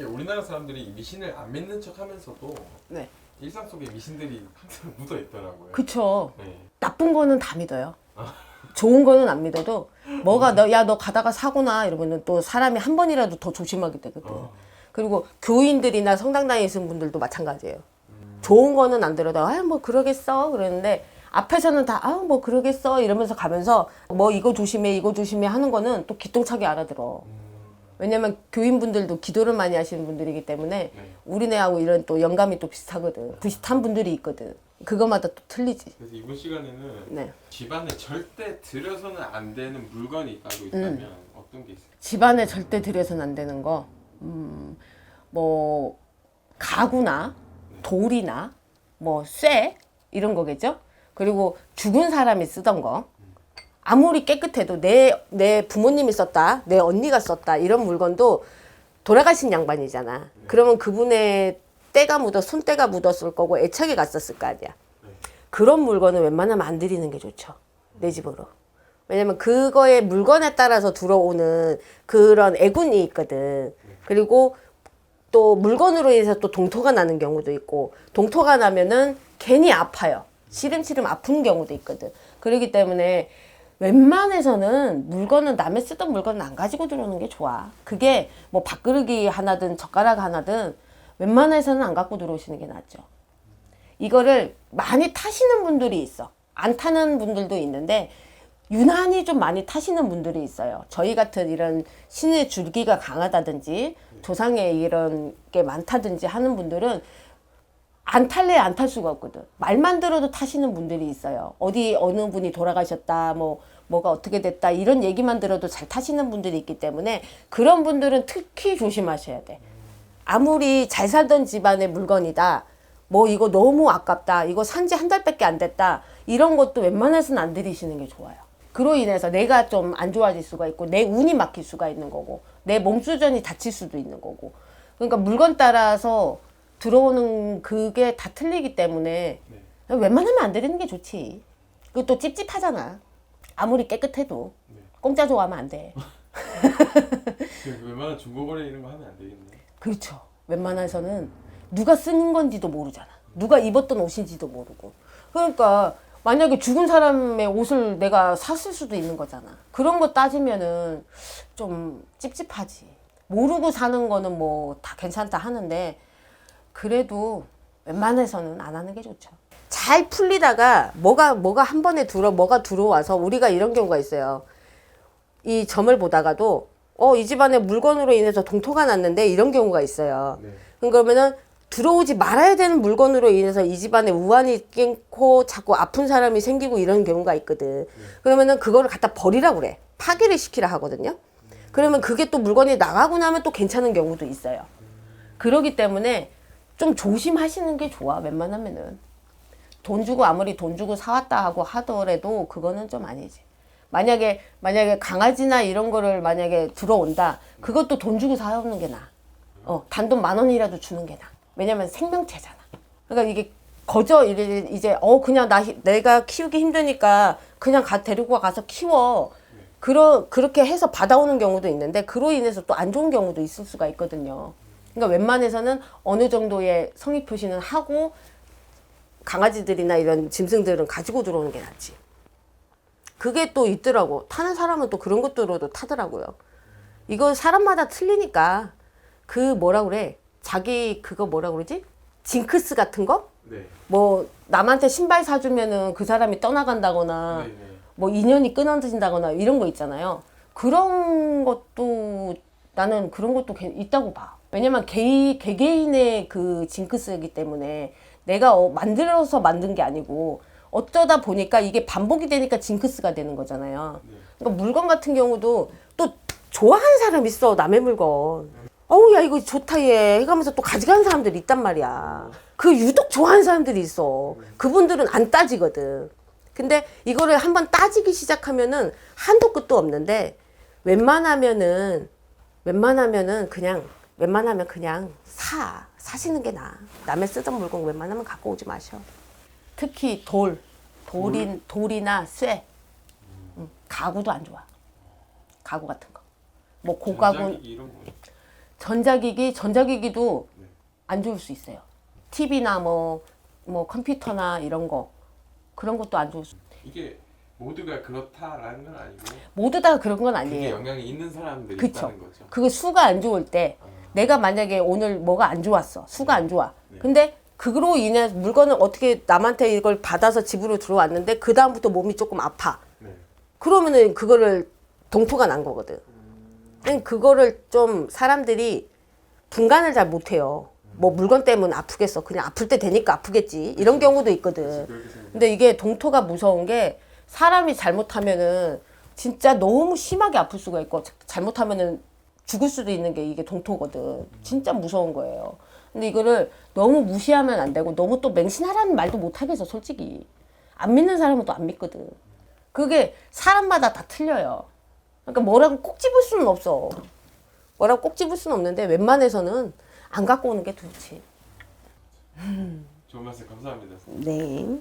이게 우리나라 사람들이 이 미신을 안 믿는 척하면서도 네. 일상 속에 미신들이 항상 묻어 있더라고요. 그쵸. 네. 나쁜 거는 다 믿어요. 좋은 거는 안 믿어도 뭐가 너 야 너 가다가 사고나 이러면은 또 사람이 한 번이라도 더 조심하게 되거든. 어. 그리고 교인들이나 성당 다니시는 분들도 마찬가지예요. 좋은 거는 안 들어도 아 뭐 그러겠어 그러는데 앞에서는 다 아 뭐 그러겠어 이러면서 가면서 뭐 이거 조심해 이거 조심해 하는 거는 또 기똥차게 알아들어. 왜냐면 교인분들도 기도를 많이 하시는 분들이기 때문에 네. 우리네하고 이런 또 영감이 또 비슷하거든. 비슷한 분들이 있거든. 그거마다 또 틀리지. 그래서 이번 시간에는 네. 집안에 절대 들여서는 안 되는 물건이 있다면 음. 어떤 게 있어요? 집안에 절대 들여서는 안 되는 거, 음, 뭐 가구나 돌이나 뭐 쇠 이런 거겠죠. 그리고 죽은 사람이 쓰던 거 아무리 깨끗해도 내 내 부모님이 썼다, 내 언니가 썼다 이런 물건도 돌아가신 양반이잖아. 그러면 그분의 때가 묻어 손때가 묻었을 거고 애착이 갔었을 거 아니야. 그런 물건은 웬만하면 안 들이는 게 좋죠. 내 집으로. 왜냐면 그거의 물건에 따라서 들어오는 그런 애군이 있거든. 그리고 또 물건으로 인해서 또 동토가 나는 경우도 있고 동토가 나면은 괜히 아파요. 시름시름 아픈 경우도 있거든. 그렇기 때문에 웬만해서는 물건은 남의 쓰던 물건은 안 가지고 들어오는 게 좋아. 그게 뭐 밥그릇이 하나든 젓가락 하나든 웬만해서는 안 갖고 들어오시는 게 낫죠. 이거를 많이 타시는 분들이 있어. 안 타는 분들도 있는데 유난히 좀 많이 타시는 분들이 있어요. 저희 같은 이런 신의 줄기가 강하다든지 조상에 이런 게 많다든지 하는 분들은 안 탈래 안 탈 수가 없거든. 말만 들어도 타시는 분들이 있어요. 어디 어느 분이 돌아가셨다, 뭐 뭐가 어떻게 됐다 이런 얘기만 들어도 잘 타시는 분들이 있기 때문에 그런 분들은 특히 조심하셔야 돼. 아무리 잘 살던 집안의 물건이다. 뭐 이거 너무 아깝다. 이거 산 지 한 달밖에 안 됐다. 이런 것도 웬만해서는 안 들이시는 게 좋아요. 그로 인해서 내가 좀 안 좋아질 수가 있고 내 운이 막힐 수가 있는 거고 내 몸수전이 다칠 수도 있는 거고 그러니까 물건 따라서 들어오는 그게 다 틀리기 때문에 네. 웬만하면 안 들이는 게 좋지. 또 찝찝하잖아. 아무리 깨끗해도 네. 공짜 좋아하면 안 돼. 그 웬만한 중고거래 이런 거 하면 안 되겠네. 그렇죠. 웬만해서는 누가 쓰는 건지도 모르잖아. 누가 입었던 옷인지도 모르고. 그러니까 만약에 죽은 사람의 옷을 내가 샀을 수도 있는 거잖아. 그런 거 따지면은 좀 찝찝하지. 모르고 사는 거는 뭐 다 괜찮다 하는데 그래도 웬만해서는 안 하는 게 좋죠. 잘 풀리다가 뭐가 뭐가 한 번에 들어 뭐가 들어와서 우리가 이런 경우가 있어요. 이 점을 보다가도 어 이 집안에 물건으로 인해서 동토가 났는데 이런 경우가 있어요. 네. 그러면은 들어오지 말아야 되는 물건으로 인해서 이 집안에 우환이 깽고 자꾸 아픈 사람이 생기고 이런 경우가 있거든. 그러면은 그거를 갖다 버리라고 그래. 파괴를 시키라 하거든요. 그러면 그게 또 물건이 나가고 나면 또 괜찮은 경우도 있어요. 그러기 때문에 좀 조심하시는 게 좋아. 웬만하면은 돈 주고 아무리 돈 주고 사왔다 하고 하더라도 그거는 좀 아니지. 만약에 만약에 강아지나 이런 거를 만약에 들어온다. 그것도 돈 주고 사오는 게 나아. 어, 단돈 만 원이라도 주는 게 나아. 왜냐면 생명체잖아. 그러니까 이게 거저 이제 어 그냥 나 히- 내가 키우기 힘드니까 그냥 가 데리고 가서 키워. 그러 그렇게 해서 받아오는 경우도 있는데 그로 인해서 또 안 좋은 경우도 있을 수가 있거든요. 그러니까 웬만해서는 어느 정도의 성의 표시는 하고 강아지들이나 이런 짐승들은 가지고 들어오는 게 낫지. 그게 또 있더라고. 타는 사람은 또 그런 것들로도 타더라고요. 이거 사람마다 틀리니까 그 뭐라 그래? 자기 그거 뭐라 그러지? 징크스 같은 거? 네. 뭐 남한테 신발 사주면은 그 사람이 떠나간다거나 네. 네. 뭐 인연이 끊어진다거나 이런 거 있잖아요. 그런 것도 나는 그런 것도 개- 있다고 봐. 왜냐면 개, 개개인의 그 징크스이기 때문에 내가 어, 만들어서 만든 게 아니고 어쩌다 보니까 이게 반복이 되니까 징크스가 되는 거잖아요. 그러니까 물건 같은 경우도 또 좋아하는 사람 있어 남의 물건. 어우 야 이거 좋다 얘 해가면서 또 가져가는 사람들이 있단 말이야. 그 유독 좋아하는 사람들이 있어. 그분들은 안 따지거든. 근데 이거를 한번 따지기 시작하면은 한도 끝도 없는데 웬만하면은 웬만하면은 그냥 웬만하면 그냥 사 사시는 게 나아. 남의 쓰던 물건 웬만하면 갖고 오지 마셔. 특히 돌, 돌인 돌이나 쇠, 음, 가구도 안 좋아. 가구 같은 거. 뭐 고가구 전자기기 이런 거. 전자기기, 전자기기도 네. 안 좋을 수 있어요. TV나 뭐, 뭐 컴퓨터나 이런 거. 그런 것도 안 좋을 수 이게 모두가 그렇다라는 건 아니고 모두 다 그런 건 그게 아니에요. 영향이 있는 사람들이 그쵸. 있다는 거죠. 그게 수가 안 좋을 때 아, 내가 만약에 오늘 뭐가 안 좋았어. 수가 안 좋아. 네. 근데 그로 인해 물건을 어떻게 남한테 이걸 받아서 집으로 들어왔는데 그 다음부터 몸이 조금 아파. 네. 그러면은 그거를 동토가 난 거거든. 근데 그거를 좀 사람들이 분간을 잘 못해요. 뭐 물건 때문에 아프겠어. 그냥 아플 때 되니까 아프겠지. 이런 경우도 있거든. 생각. 근데 이게 동토가 무서운 게 사람이 잘못하면은 진짜 너무 심하게 아플 수가 있고 자- 잘못하면은 죽을 수도 있는 게 이게 동토거든. 진짜 무서운 거예요. 근데 이거를 너무 무시하면 안 되고 너무 또 맹신하라는 말도 못 하겠어, 솔직히. 안 믿는 사람은 또 안 믿거든. 그게 사람마다 다 틀려요. 그러니까 뭐라고 꼭 집을 수는 없어. 뭐라고 꼭 집을 수는 없는데 웬만해서는 안 갖고 오는 게 좋지. 좋은 말씀 감사합니다. 네.